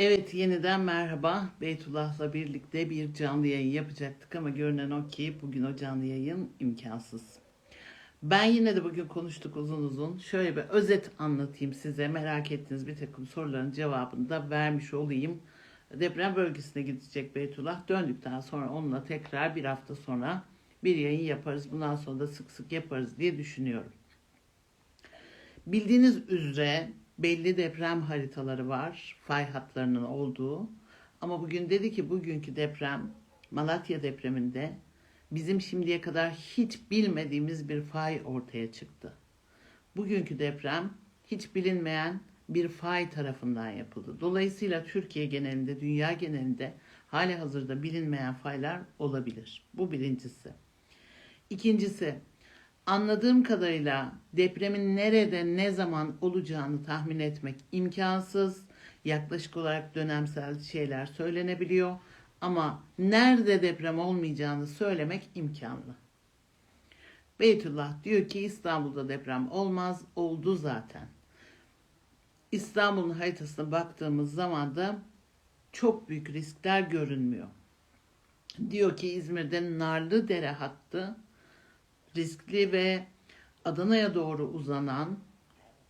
Evet yeniden merhaba. Beytullah'la birlikte bir canlı yayın yapacaktık ama görünen o ki bugün o canlı yayın imkansız. Ben yine de bugün konuştuk uzun uzun. Şöyle bir özet anlatayım size. Merak ettiğiniz bir takım soruların cevabını da vermiş olayım. Deprem bölgesine gidecek Beytullah. Döndükten sonra onunla tekrar bir hafta sonra bir yayın yaparız. Bundan sonra da sık sık yaparız diye düşünüyorum. Bildiğiniz üzere belli deprem haritaları var. Fay hatlarının olduğu. Ama bugün dedi ki bugünkü deprem Malatya depreminde bizim şimdiye kadar hiç bilmediğimiz bir fay ortaya çıktı. Bugünkü deprem hiç bilinmeyen bir fay tarafından yapıldı. Dolayısıyla Türkiye genelinde, dünya genelinde hali hazırda bilinmeyen faylar olabilir. Bu birincisi. İkincisi, Anladığım kadarıyla depremin nerede ne zaman olacağını tahmin etmek imkansız. Yaklaşık olarak dönemsel şeyler söylenebiliyor ama nerede deprem olmayacağını söylemek imkanlı. Beytullah diyor ki İstanbul'da deprem olmaz, oldu zaten. İstanbul'un haritasına baktığımız zaman da çok büyük riskler görünmüyor. Diyor ki İzmir'de Narlıdere hattı riskli ve Adana'ya doğru uzanan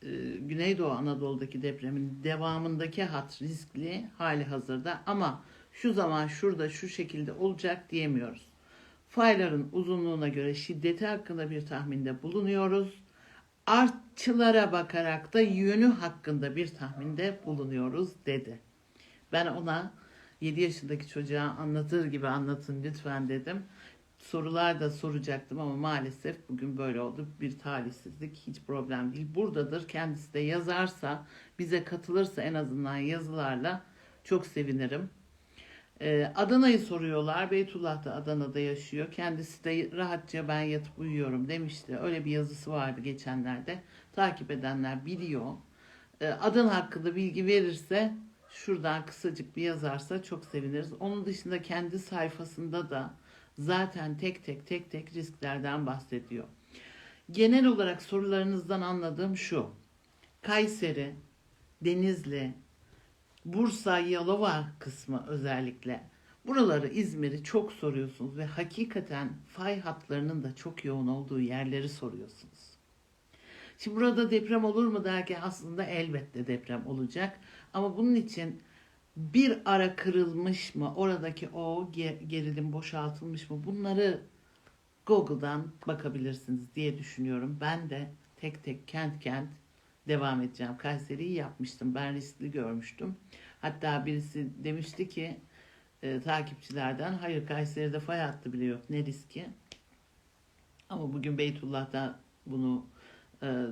e, Güneydoğu Anadolu'daki depremin devamındaki hat riskli hali hazırda ama şu zaman şurada şu şekilde olacak diyemiyoruz. Fayların uzunluğuna göre şiddeti hakkında bir tahminde bulunuyoruz. Artçılara bakarak da yönü hakkında bir tahminde bulunuyoruz dedi. Ben ona 7 yaşındaki çocuğa anlatır gibi anlatın lütfen dedim sorular da soracaktım ama maalesef bugün böyle oldu. Bir talihsizlik hiç problem değil. Buradadır. Kendisi de yazarsa, bize katılırsa en azından yazılarla çok sevinirim. Ee, Adana'yı soruyorlar. Beytullah da Adana'da yaşıyor. Kendisi de rahatça ben yatıp uyuyorum demişti. Öyle bir yazısı vardı geçenlerde. Takip edenler biliyor. Ee, Adana hakkında bilgi verirse şuradan kısacık bir yazarsa çok seviniriz. Onun dışında kendi sayfasında da zaten tek tek tek tek risklerden bahsediyor. Genel olarak sorularınızdan anladığım şu. Kayseri, Denizli, Bursa, Yalova kısmı özellikle. Buraları İzmir'i çok soruyorsunuz ve hakikaten fay hatlarının da çok yoğun olduğu yerleri soruyorsunuz. Şimdi burada deprem olur mu derken aslında elbette deprem olacak. Ama bunun için bir ara kırılmış mı, oradaki o gerilim boşaltılmış mı bunları Google'dan bakabilirsiniz diye düşünüyorum. Ben de tek tek kent kent devam edeceğim. Kayseri'yi yapmıştım. Ben riskli görmüştüm. Hatta birisi demişti ki e, takipçilerden hayır Kayseri'de fay hattı bile yok. Ne riski? Ama bugün Beytullah'ta bunu e,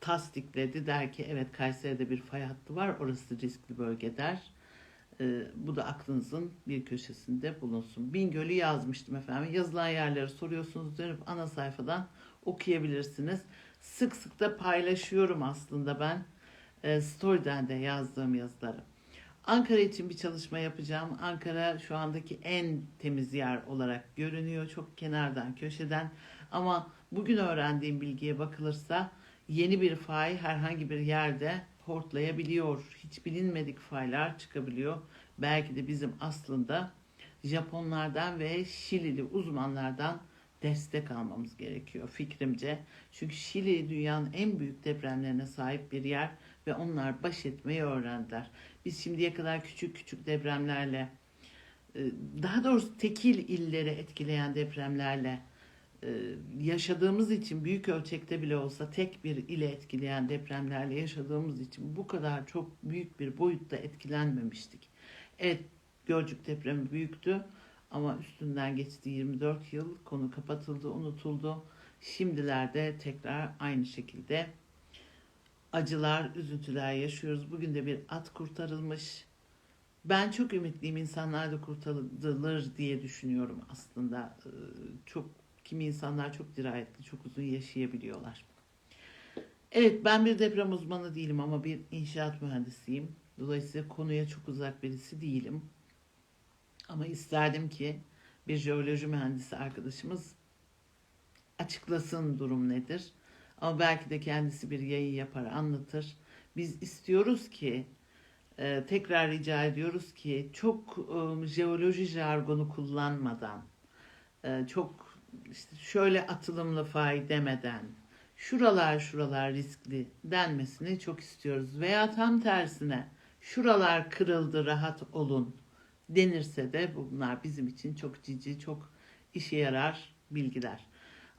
tasdikledi. Der ki evet Kayseri'de bir fay hattı var. Orası riskli bölge der. E, bu da aklınızın bir köşesinde bulunsun. Bingöl'ü yazmıştım efendim. Yazılan yerleri soruyorsunuz dönüp ana sayfadan okuyabilirsiniz. Sık sık da paylaşıyorum aslında ben e, Story'den de yazdığım yazıları. Ankara için bir çalışma yapacağım. Ankara şu andaki en temiz yer olarak görünüyor. Çok kenardan, köşeden. Ama bugün öğrendiğim bilgiye bakılırsa yeni bir fay herhangi bir yerde hortlayabiliyor. Hiç bilinmedik faylar çıkabiliyor. Belki de bizim aslında Japonlardan ve Şilili uzmanlardan destek almamız gerekiyor fikrimce. Çünkü Şili dünyanın en büyük depremlerine sahip bir yer ve onlar baş etmeyi öğrendiler. Biz şimdiye kadar küçük küçük depremlerle e, daha doğrusu tekil illeri etkileyen depremlerle yaşadığımız için büyük ölçekte bile olsa tek bir ile etkileyen depremlerle yaşadığımız için bu kadar çok büyük bir boyutta etkilenmemiştik. Evet Gölcük depremi büyüktü ama üstünden geçti 24 yıl konu kapatıldı unutuldu. Şimdilerde tekrar aynı şekilde acılar, üzüntüler yaşıyoruz. Bugün de bir at kurtarılmış. Ben çok ümitliyim insanlar da kurtarılır diye düşünüyorum aslında. Ee, çok Kimi insanlar çok dirayetli, çok uzun yaşayabiliyorlar. Evet ben bir deprem uzmanı değilim ama bir inşaat mühendisiyim. Dolayısıyla konuya çok uzak birisi değilim. Ama isterdim ki bir jeoloji mühendisi arkadaşımız açıklasın durum nedir. Ama belki de kendisi bir yayın yapar, anlatır. Biz istiyoruz ki Ee, tekrar rica ediyoruz ki çok e, jeoloji jargonu kullanmadan, e, çok işte şöyle atılımlı fay demeden, şuralar şuralar riskli denmesini çok istiyoruz. Veya tam tersine şuralar kırıldı rahat olun denirse de bunlar bizim için çok cici, çok işe yarar bilgiler.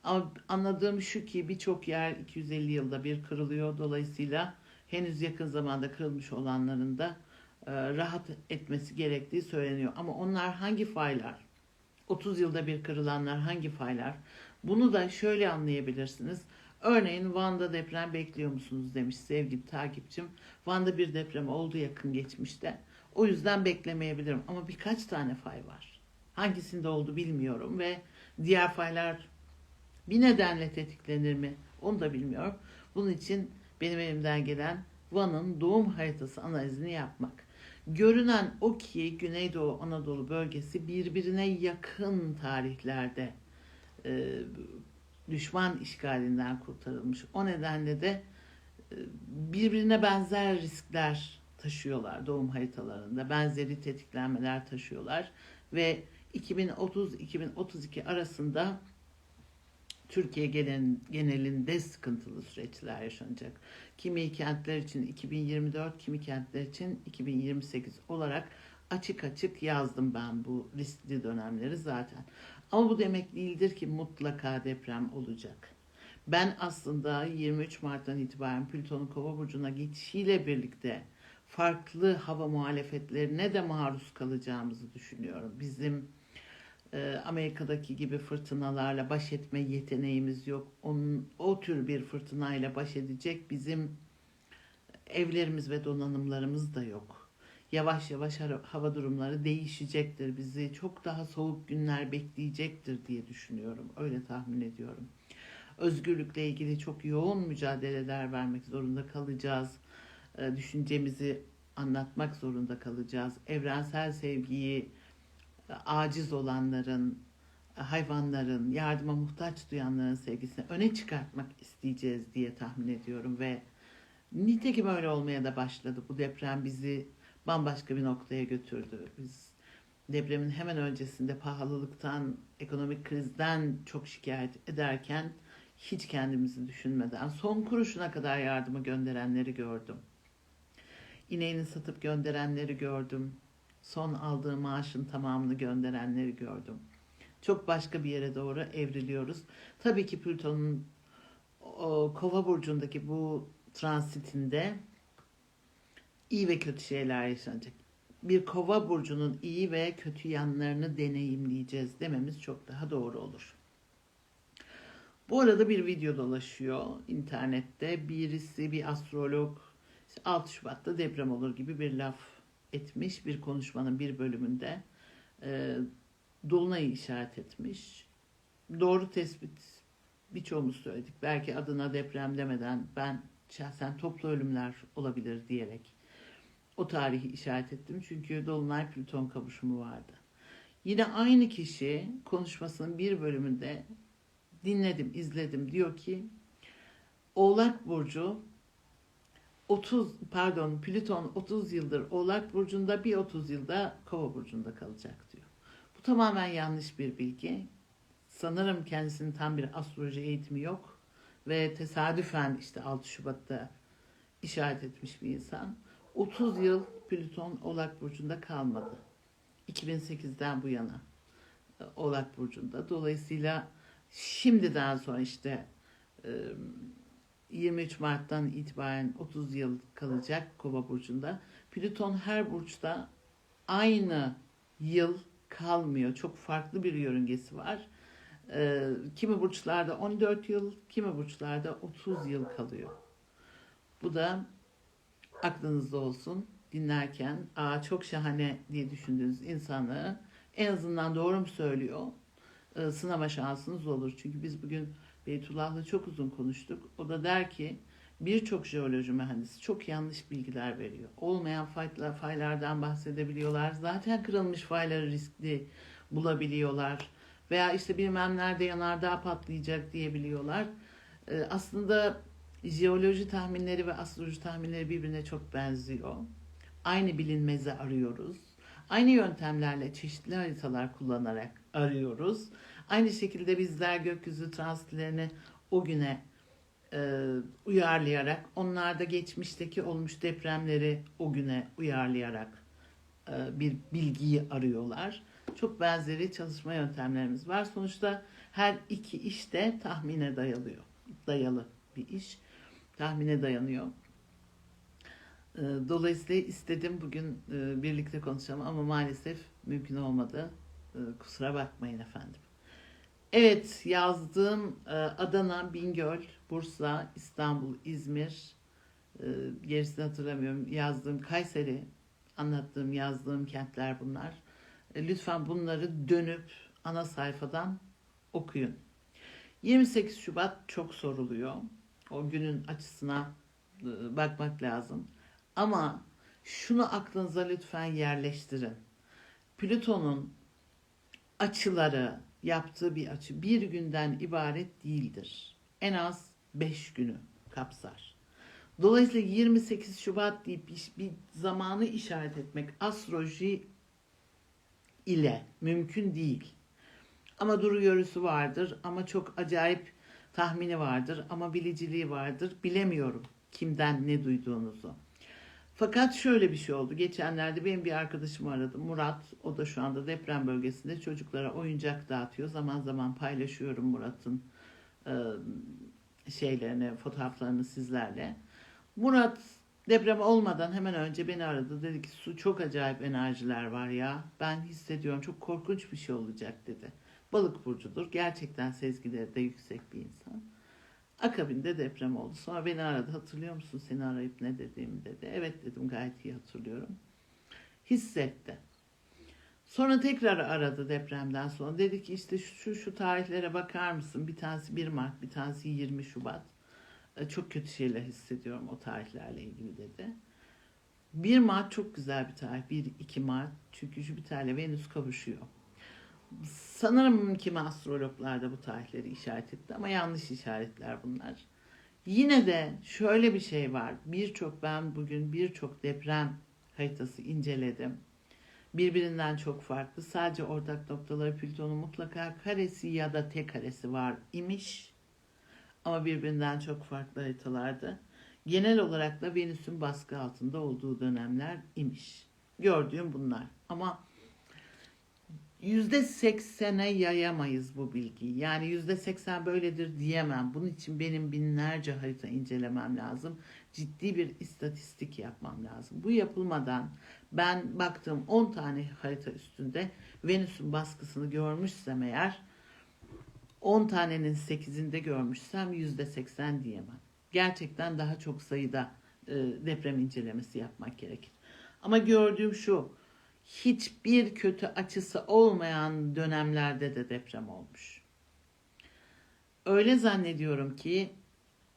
Ama anladığım şu ki birçok yer 250 yılda bir kırılıyor. Dolayısıyla henüz yakın zamanda kırılmış olanların da e, rahat etmesi gerektiği söyleniyor. Ama onlar hangi faylar? 30 yılda bir kırılanlar hangi faylar? Bunu da şöyle anlayabilirsiniz. Örneğin Van'da deprem bekliyor musunuz demiş sevgili takipçim. Van'da bir deprem oldu yakın geçmişte. O yüzden beklemeyebilirim. Ama birkaç tane fay var. Hangisinde oldu bilmiyorum ve diğer faylar bir nedenle tetiklenir mi onu da bilmiyorum. Bunun için benim elimden gelen Van'ın doğum haritası analizini yapmak. Görünen o ki Güneydoğu Anadolu bölgesi birbirine yakın tarihlerde e, düşman işgalinden kurtarılmış. O nedenle de e, birbirine benzer riskler taşıyorlar doğum haritalarında. Benzeri tetiklenmeler taşıyorlar ve 2030-2032 arasında Türkiye gelen, genelinde sıkıntılı süreçler yaşanacak. Kimi kentler için 2024, kimi kentler için 2028 olarak açık açık yazdım ben bu riskli dönemleri zaten. Ama bu demek değildir ki mutlaka deprem olacak. Ben aslında 23 Mart'tan itibaren Plüton'un Kova burcuna geçişiyle birlikte farklı hava muhalefetlerine de maruz kalacağımızı düşünüyorum. Bizim e, Amerika'daki gibi fırtınalarla baş etme yeteneğimiz yok. Onun, o tür bir fırtınayla baş edecek bizim evlerimiz ve donanımlarımız da yok. Yavaş yavaş hava durumları değişecektir. Bizi çok daha soğuk günler bekleyecektir diye düşünüyorum. Öyle tahmin ediyorum. Özgürlükle ilgili çok yoğun mücadeleler vermek zorunda kalacağız. E, düşüncemizi anlatmak zorunda kalacağız. Evrensel sevgiyi, aciz olanların, hayvanların, yardıma muhtaç duyanların sevgisini öne çıkartmak isteyeceğiz diye tahmin ediyorum ve nitekim öyle olmaya da başladı. Bu deprem bizi bambaşka bir noktaya götürdü. Biz depremin hemen öncesinde pahalılıktan, ekonomik krizden çok şikayet ederken hiç kendimizi düşünmeden son kuruşuna kadar yardımı gönderenleri gördüm. İneğini satıp gönderenleri gördüm son aldığı maaşın tamamını gönderenleri gördüm. Çok başka bir yere doğru evriliyoruz. Tabii ki Plüton'un Kova burcundaki bu transitinde iyi ve kötü şeyler yaşanacak. Bir Kova burcunun iyi ve kötü yanlarını deneyimleyeceğiz dememiz çok daha doğru olur. Bu arada bir video dolaşıyor internette. Birisi bir astrolog 6 Şubat'ta deprem olur gibi bir laf etmiş bir konuşmanın bir bölümünde e, Dolunay'ı işaret etmiş. Doğru tespit birçoğumuz söyledik. Belki adına deprem demeden ben şahsen toplu ölümler olabilir diyerek o tarihi işaret ettim. Çünkü Dolunay Plüton kavuşumu vardı. Yine aynı kişi konuşmasının bir bölümünde dinledim, izledim. Diyor ki Oğlak Burcu 30 pardon Plüton 30 yıldır Oğlak burcunda bir 30 yılda Kova burcunda kalacak diyor. Bu tamamen yanlış bir bilgi. Sanırım kendisinin tam bir astroloji eğitimi yok ve tesadüfen işte 6 Şubat'ta işaret etmiş bir insan. 30 yıl Plüton Oğlak burcunda kalmadı. 2008'den bu yana Oğlak burcunda. Dolayısıyla şimdiden sonra işte 23 Mart'tan itibaren 30 yıl kalacak Kova burcunda. Plüton her burçta aynı yıl kalmıyor. Çok farklı bir yörüngesi var. Ee, kimi burçlarda 14 yıl, kimi burçlarda 30 yıl kalıyor. Bu da aklınızda olsun. Dinlerken, aa çok şahane diye düşündüğünüz insanı en azından doğru mu söylüyor? Ee, sınama şansınız olur. Çünkü biz bugün Beytullah'la çok uzun konuştuk. O da der ki birçok jeoloji mühendisi çok yanlış bilgiler veriyor. Olmayan faylar, faylardan bahsedebiliyorlar. Zaten kırılmış fayları riskli bulabiliyorlar. Veya işte bilmem nerede yanardağ patlayacak diyebiliyorlar. Ee, aslında jeoloji tahminleri ve astroloji tahminleri birbirine çok benziyor. Aynı bilinmezi arıyoruz. Aynı yöntemlerle çeşitli haritalar kullanarak arıyoruz. Aynı şekilde bizler gökyüzü transitlerini o güne e, uyarlayarak, onlar da geçmişteki olmuş depremleri o güne uyarlayarak e, bir bilgiyi arıyorlar. Çok benzeri çalışma yöntemlerimiz var. Sonuçta her iki iş de tahmine dayalıyor. Dayalı bir iş. Tahmine dayanıyor. E, Dolayısıyla istedim bugün e, birlikte konuşalım ama maalesef mümkün olmadı. E, Kusura bakmayın efendim. Evet yazdığım e, Adana, Bingöl, Bursa, İstanbul, İzmir, e, gerisini hatırlamıyorum. Yazdığım Kayseri, anlattığım, yazdığım kentler bunlar. E, Lütfen bunları dönüp ana sayfadan okuyun. 28 Şubat çok soruluyor. O günün açısına bakmak lazım. Ama şunu aklınıza lütfen yerleştirin. Plüton'un açıları, yaptığı bir açı bir günden ibaret değildir. En az 5 günü kapsar. Dolayısıyla 28 Şubat deyip bir, zamanı işaret etmek astroloji ile mümkün değil. Ama duru görüsü vardır ama çok acayip tahmini vardır ama biliciliği vardır. Bilemiyorum kimden ne duyduğunuzu. Fakat şöyle bir şey oldu. Geçenlerde benim bir arkadaşım aradı. Murat, o da şu anda deprem bölgesinde çocuklara oyuncak dağıtıyor. Zaman zaman paylaşıyorum Murat'ın e, şeylerini, fotoğraflarını sizlerle. Murat deprem olmadan hemen önce beni aradı. Dedi ki su çok acayip enerjiler var ya. Ben hissediyorum çok korkunç bir şey olacak dedi. Balık burcudur. Gerçekten sezgileri de yüksek bir insan. Akabinde deprem oldu. Sonra beni aradı. Hatırlıyor musun seni arayıp ne dediğimi dedi. Evet dedim gayet iyi hatırlıyorum. Hissetti. Sonra tekrar aradı depremden sonra. Dedi ki işte şu şu tarihlere bakar mısın? Bir tanesi 1 Mart, bir tanesi 20 Şubat. E, Çok kötü şeyler hissediyorum o tarihlerle ilgili dedi. 1 Mart çok güzel bir tarih. 1-2 Mart. Çünkü Jüpiter'le Venüs kavuşuyor. Sanırım kimi astrologlar da bu tarihleri işaret etti ama yanlış işaretler bunlar. Yine de şöyle bir şey var. Birçok ben bugün birçok deprem haritası inceledim. Birbirinden çok farklı. Sadece ortak noktaları Plüton'un mutlaka karesi ya da tek karesi var imiş. Ama birbirinden çok farklı haritalardı. Genel olarak da Venüs'ün baskı altında olduğu dönemler imiş. Gördüğüm bunlar. Ama yüzde seksene yayamayız bu bilgiyi. Yani yüzde seksen böyledir diyemem. Bunun için benim binlerce harita incelemem lazım. Ciddi bir istatistik yapmam lazım. Bu yapılmadan ben baktığım 10 tane harita üstünde Venüs'ün baskısını görmüşsem eğer 10 tanenin 8'inde görmüşsem yüzde seksen diyemem. Gerçekten daha çok sayıda e, deprem incelemesi yapmak gerekir. Ama gördüğüm şu, hiçbir kötü açısı olmayan dönemlerde de deprem olmuş. Öyle zannediyorum ki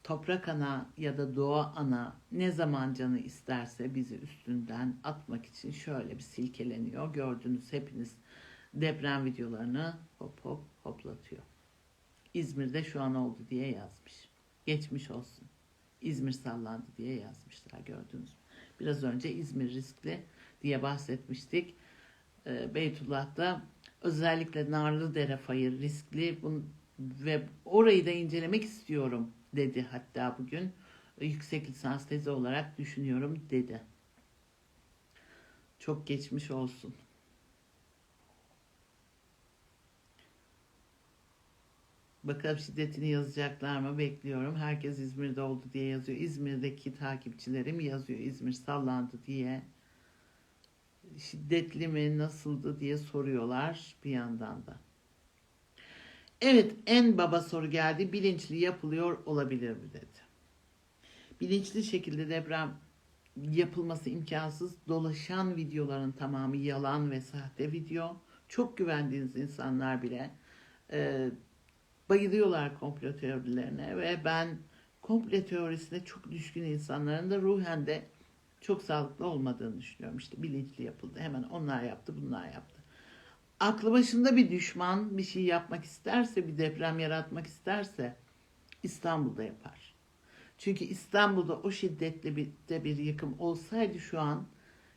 toprak ana ya da doğa ana ne zaman canı isterse bizi üstünden atmak için şöyle bir silkeleniyor. Gördünüz hepiniz deprem videolarını hop hop hoplatıyor. İzmir'de şu an oldu diye yazmış. Geçmiş olsun. İzmir sallandı diye yazmışlar gördünüz mü? Biraz önce İzmir riskli diye bahsetmiştik. Ee, Beytullah'ta özellikle Narlıdere fayı riskli Bun- ve orayı da incelemek istiyorum dedi hatta bugün. Yüksek lisans tezi olarak düşünüyorum dedi. Çok geçmiş olsun. Bakalım şiddetini yazacaklar mı bekliyorum. Herkes İzmir'de oldu diye yazıyor. İzmir'deki takipçilerim yazıyor. İzmir sallandı diye. Şiddetli mi nasıldı diye soruyorlar bir yandan da. Evet en baba soru geldi. Bilinçli yapılıyor olabilir mi dedi. Bilinçli şekilde deprem yapılması imkansız. Dolaşan videoların tamamı yalan ve sahte video. Çok güvendiğiniz insanlar bile e, bayılıyorlar komplo teorilerine ve ben komplo teorisine çok düşkün insanların da ruhen de çok sağlıklı olmadığını düşünüyorum. İşte bilinçli yapıldı. Hemen onlar yaptı, bunlar yaptı. Aklı başında bir düşman bir şey yapmak isterse, bir deprem yaratmak isterse İstanbul'da yapar. Çünkü İstanbul'da o şiddetli bir, de bir yıkım olsaydı şu an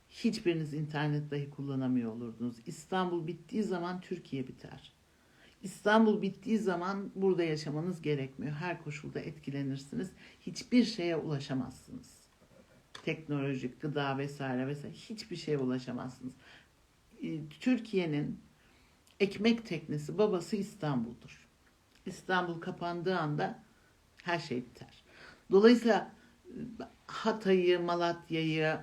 hiçbiriniz internet dahi kullanamıyor olurdunuz. İstanbul bittiği zaman Türkiye biter. İstanbul bittiği zaman burada yaşamanız gerekmiyor. Her koşulda etkilenirsiniz. Hiçbir şeye ulaşamazsınız. Teknolojik, gıda vesaire vesaire hiçbir şeye ulaşamazsınız. Ee, Türkiye'nin ekmek teknesi babası İstanbul'dur. İstanbul kapandığı anda her şey biter. Dolayısıyla e, Hatay'ı, Malatya'yı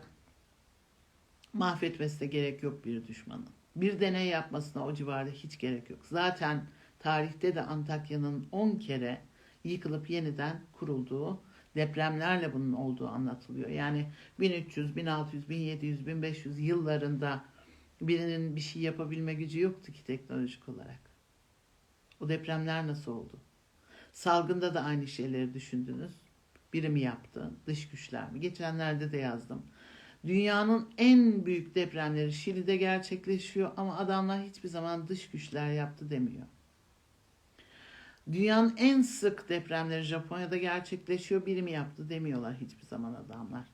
mahvetmesine gerek yok bir düşmanın. Bir deney yapmasına o civarda hiç gerek yok. Zaten tarihte de Antakya'nın 10 kere yıkılıp yeniden kurulduğu depremlerle bunun olduğu anlatılıyor. Yani 1300, 1600, 1700, 1500 yıllarında birinin bir şey yapabilme gücü yoktu ki teknolojik olarak. O depremler nasıl oldu? Salgında da aynı şeyleri düşündünüz. Biri mi yaptı? Dış güçler mi? Geçenlerde de yazdım. Dünyanın en büyük depremleri Şili'de gerçekleşiyor ama adamlar hiçbir zaman dış güçler yaptı demiyor. Dünyanın en sık depremleri Japonya'da gerçekleşiyor. Biri mi yaptı demiyorlar hiçbir zaman adamlar.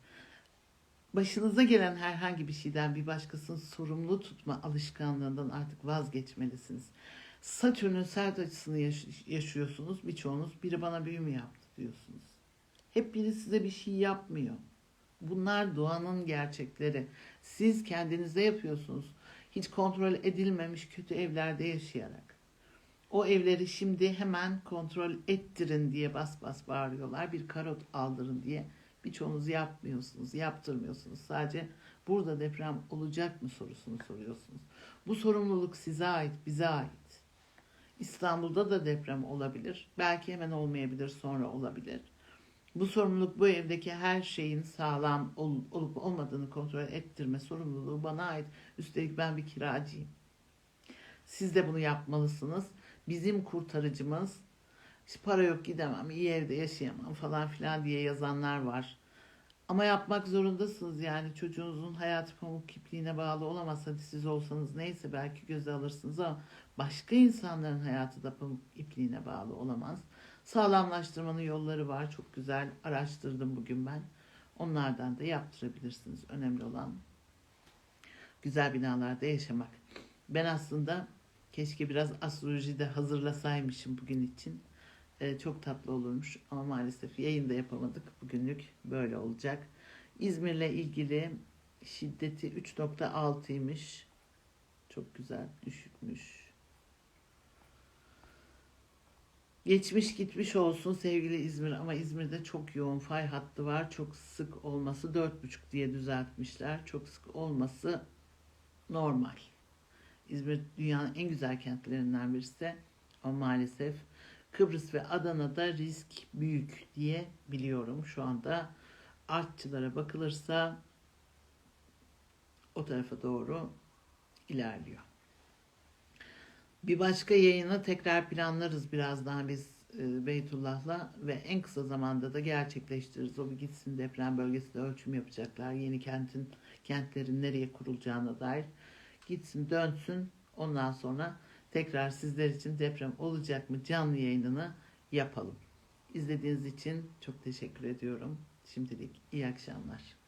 Başınıza gelen herhangi bir şeyden bir başkasını sorumlu tutma alışkanlığından artık vazgeçmelisiniz. Satürn'ün sert açısını yaş- yaşıyorsunuz birçoğunuz. Biri bana büyü mü yaptı diyorsunuz. Hep biri size bir şey yapmıyor. Bunlar doğanın gerçekleri. Siz kendinize yapıyorsunuz. Hiç kontrol edilmemiş kötü evlerde yaşayarak. O evleri şimdi hemen kontrol ettirin diye bas bas bağırıyorlar. Bir karot aldırın diye. Birçoğunuz yapmıyorsunuz, yaptırmıyorsunuz. Sadece burada deprem olacak mı sorusunu soruyorsunuz. Bu sorumluluk size ait, bize ait. İstanbul'da da deprem olabilir. Belki hemen olmayabilir, sonra olabilir. Bu sorumluluk bu evdeki her şeyin sağlam ol- olup olmadığını kontrol ettirme sorumluluğu bana ait. Üstelik ben bir kiracıyım. Siz de bunu yapmalısınız. Bizim kurtarıcımız işte para yok gidemem, iyi evde yaşayamam falan filan diye yazanlar var. Ama yapmak zorundasınız yani çocuğunuzun hayatı pamuk kipliğine bağlı olamaz. Hadi siz olsanız neyse belki göze alırsınız ama başka insanların hayatı da pamuk ipliğine bağlı olamaz. Sağlamlaştırmanın yolları var. Çok güzel araştırdım bugün ben. Onlardan da yaptırabilirsiniz. Önemli olan güzel binalarda yaşamak. Ben aslında keşke biraz astroloji de hazırlasaymışım bugün için. Ee, çok tatlı olurmuş ama maalesef yayında yapamadık. Bugünlük böyle olacak. İzmir'le ilgili şiddeti 3.6'ymış. Çok güzel düşükmüş. Geçmiş gitmiş olsun sevgili İzmir ama İzmir'de çok yoğun fay hattı var. Çok sık olması 4.5 diye düzeltmişler. Çok sık olması normal. İzmir dünyanın en güzel kentlerinden birisi ama maalesef Kıbrıs ve Adana'da risk büyük diye biliyorum. Şu anda artçılara bakılırsa o tarafa doğru ilerliyor. Bir başka yayını tekrar planlarız biraz daha biz e, Beytullah'la ve en kısa zamanda da gerçekleştiririz. O bir gitsin deprem bölgesinde ölçüm yapacaklar. Yeni kentin kentlerin nereye kurulacağına dair gitsin dönsün. Ondan sonra tekrar sizler için deprem olacak mı canlı yayınını yapalım. İzlediğiniz için çok teşekkür ediyorum. Şimdilik iyi akşamlar.